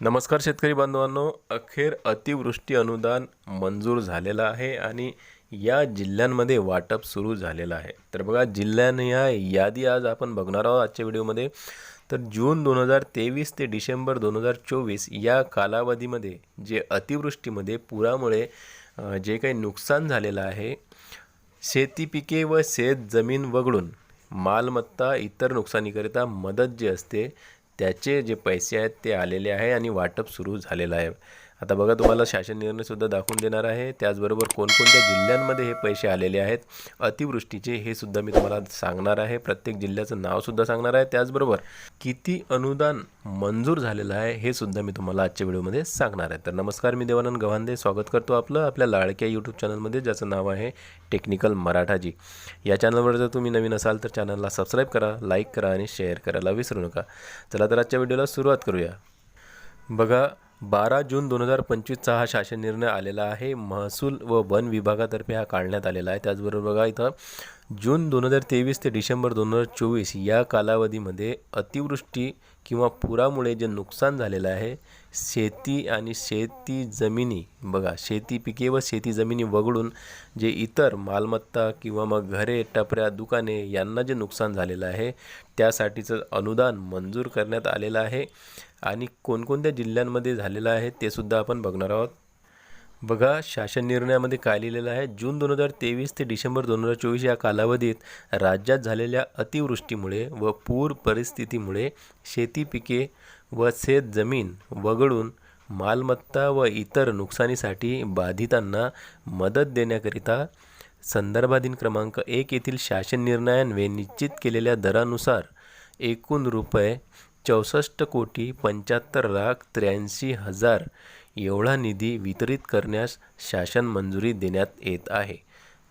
नमस्कार शेतकरी बांधवांनो. अखेर अतिवृष्टी अनुदान मंजूर झालेलं आहे आणि या जिल्ह्यांमध्ये वाटप सुरू झालेलं आहे. तर बघा जिल्ह्यां या यादी आज आपण बघणार आहोत आजच्या व्हिडिओमध्ये. तर जून दोन हजार तेवीस ते डिसेंबर दोन हजार चोवीस या कालावधीमध्ये जे अतिवृष्टीमध्ये पुरामुळे जे काही नुकसान झालेलं आहे शेती पिके व शेत जमीन वगळून मालमत्ता इतर नुकसानीकरिता मदत जी असते त्याचे जे पैसे आहेत ते आलेले आहे आणि वाटप सुरू झालेलं आहे. आता बघा तुम्हाला शासन निर्णयसुद्धा दाखवून देणार आहे. त्याचबरोबर कोणकोणत्या जिल्ह्यांमध्ये हे पैसे आलेले आहेत अतिवृष्टीचे हे सुद्धा मी तुम्हाला सांगणार आहे. प्रत्येक जिल्ह्याचं नावसुद्धा सांगणार आहे. त्याचबरोबर किती अनुदान मंजूर झालेलं आहे हे सुद्धा मी तुम्हाला आजच्या व्हिडिओमध्ये सांगणार आहे. तर नमस्कार मी देवानंद गव्हांदे. स्वागत करतो आपलं आपल्या लाडक्या यूट्यूब चॅनलमध्ये ज्याचं नाव आहे टेक्निकल मराठाजी. या चॅनलवर जर तुम्ही नवीन असाल तर चॅनलला सबस्क्राईब करा लाईक करा आणि शेअर करायला विसरू नका. चला तर आजच्या व्हिडिओला सुरुवात करूया. बघा बारा जून दोन हजार पंचवीसचा हा शासन निर्णय आलेला आहे. महसूल व वन विभागातर्फे हा काढण्यात आलेला आहे. त्याचबरोबर बघा इथं जून दोन हजार तेवीस ते डिसेंबर दोन हजार चोवीस या कालावधीमध्ये अतिवृष्टी किंवा पुरामुळे जे नुकसान झालेलं आहे शेती आणि शेती जमिनी बघा शेती पिके व शेती जमिनी वगळून जे इतर मालमत्ता किंवा मग घरे टपऱ्या दुकाने यांना जे नुकसान झालेलं आहे त्यासाठीचं अनुदान मंजूर करण्यात आलेलं आहे. आणि कोणकोणत्या जिल्ह्यांमध्ये झालेलं आहे ते सुद्धा आपण बघणार आहोत. बघा शासन निर्णयामध्ये काय लिहिलेलं आहे? जून दोन हजार तेवीस ते डिसेंबर दोन हजार चोवीस या कालावधीत राज्यात झालेल्या अतिवृष्टीमुळे व पूर परिस्थितीमुळे शेती पिके व शेत जमीन वगळून मालमत्ता व इतर नुकसानीसाठी बाधितांना मदत देण्याकरिता संदर्भाधीन क्रमांक एक येथील शासन निर्णयान्वये निश्चित केलेल्या दरानुसार एकूण रुपये चौसष्ट कोटी पंच्याहत्तर लाख त्र्याऐंशी हजार एवढा निधी वितरित करण्यास शासन मंजुरी देण्यात येत आहे.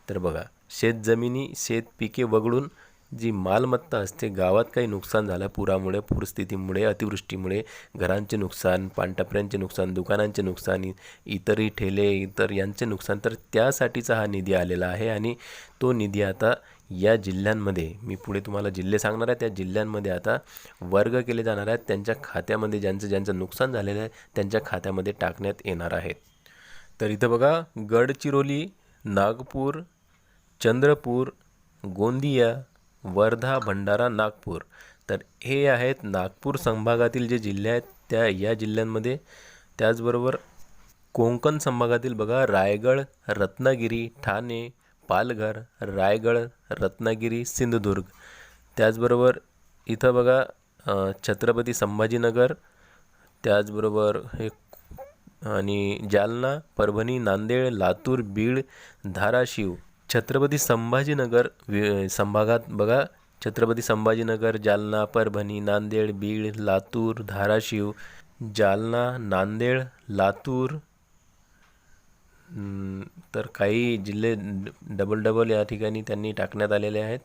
तर बघा शेतजमिनी शेतपिके वगळून जी मालमत्ता असते गावात काही नुकसान झालं पुरामुळे पूरस्थितीमुळे अतिवृष्टीमुळे घरांचे नुकसान पानटपऱ्यांचे नुकसान दुकानांचे नुकसान इतरही ठेले इतर यांचे नुकसान तर त्यासाठीचा हा निधी आलेला आहे आणि तो निधी आता या जिल्ह्यांमध्ये मी पुढे तुम्हाला जिल्हे सांगणार आहे त्या जिल्ह्यांमध्ये आता वर्ग केले जाणार आहेत. त्यांच्या खात्यामध्ये ज्यांचं ज्यांचं नुकसान झालेलं आहे त्यांच्या खात्यामध्ये टाकण्यात येणार आहेत. तर इथं बघा गडचिरोली नागपूर चंद्रपूर गोंदिया वर्धा भंडारा नागपूर. तर हे आहेत नागपूर संभागातील जे जिल्हे आहेत त्या या जिल्ह्यांमध्ये. त्याचबरोबर कोंकण संभागातील बघा रायगड रत्नागिरी ठाणे पालघर रायगड रत्नागिरी सिंधुदुर्ग. त्याचबरोबर इथं बघा छत्रपती संभाजीनगर त्याचबरोबर हे आणि जालना परभणी नांदेड लातूर बीड धाराशिव. छत्रपती संभाजीनगर वि संभागात बघा छत्रपती संभाजीनगर जालना परभणी नांदेड बीड लातूर धाराशिव जालना नांदेड लातूर तर काही जिल्हे डबल डबल या ठिकाणी त्यांनी टाकण्यात आलेले आहेत.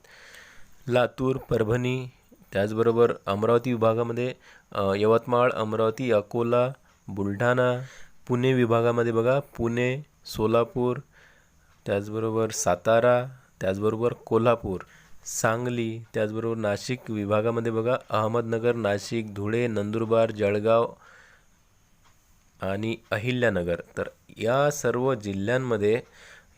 लातूर परभणी त्याचबरोबर अमरावती विभागामध्ये यवतमाळ अमरावती अकोला बुलढाणा पुणे विभागामध्ये बघा पुणे सोलापूर त्याचबरोबर सातारा त्याचबरोबर कोल्हापूर सांगली त्याचबरोबर नाशिक विभागामध्ये बघा अहमदनगर नाशिक धुळे नंदुरबार जळगाव आणि अहिल्यानगर. तर या सर्व जिल्ह्यांमध्ये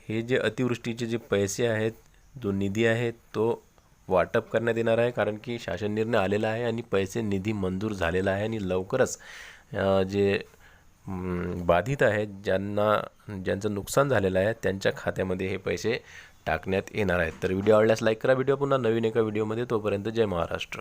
हे जे अतिवृष्टीचे जे पैसे आहेत जो निधी आहे तो वाटप करण्यात येणार आहे कारण की शासन निर्णय आलेला आहे आणि पैसे निधी मंजूर झालेला आहे आणि लवकरच जे बाधित आहेत ज्यांना ज्यांचं नुकसान झालेलं आहे त्यांच्या खात्यामध्ये हे पैसे टाकण्यात येणार आहेत. तर व्हिडिओ आवडल्यास लाईक करा. व्हिडिओ पुन्हा नवीन एका व्हिडिओमध्ये तोपर्यंत जय महाराष्ट्र.